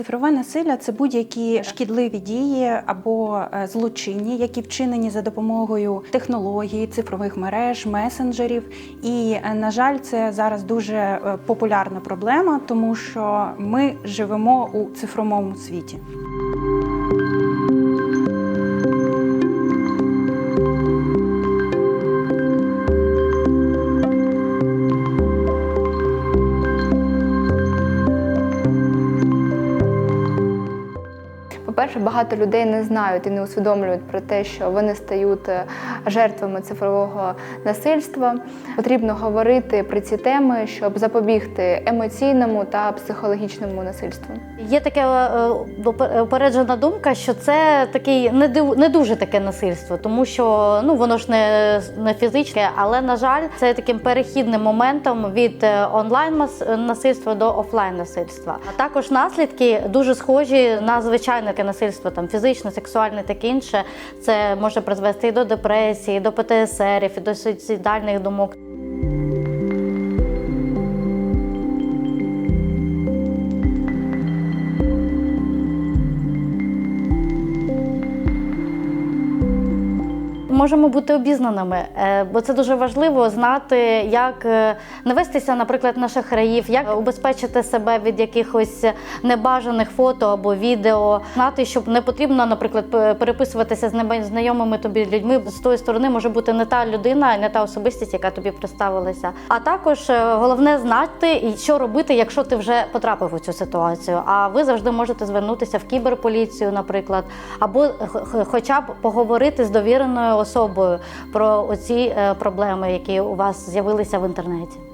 Цифрове насилля це будь-які шкідливі дії або е, злочинні, які вчинені за допомогою технологій, цифрових мереж, месенджерів. І е, на жаль, це зараз дуже е, популярна проблема, тому що ми живемо у цифровому світі. По-перше, багато людей не знають і не усвідомлюють про те, що вони стають е, жертвами цифрового насильства. Потрібно говорити про ці теми, щоб запобігти емоційному та психологічному насильству. Є таке е, упереджена думка, що це такий не дуже таке насильство, тому що ну воно ж не, не фізичне, але на жаль, це таким перехідним моментом від е, онлайн насильства до офлайн насильства. А також наслідки дуже схожі на звичайне таке насильство, там фізичне, сексуальне, таке інше. Це може призвести і до депресії, і до ПТСРів, і до суїцидальних думок. Можемо бути обізнаними, е, бо це дуже важливо знати, як е, не вестися, наприклад, на шахраїв, як убезпечити себе від якихось небажаних фото або відео, знати, щоб не потрібно, наприклад, переписуватися з незнайомими тобі людьми. З тої сторони може бути не та людина, не та особистість, яка тобі представилася. А також е, головне знати, що робити, якщо ти вже потрапив у цю ситуацію. А ви завжди можете звернутися в кіберполіцію, наприклад, або хоча б поговорити з довіреною особою про оці е, проблеми, які у вас з'явилися в інтернеті.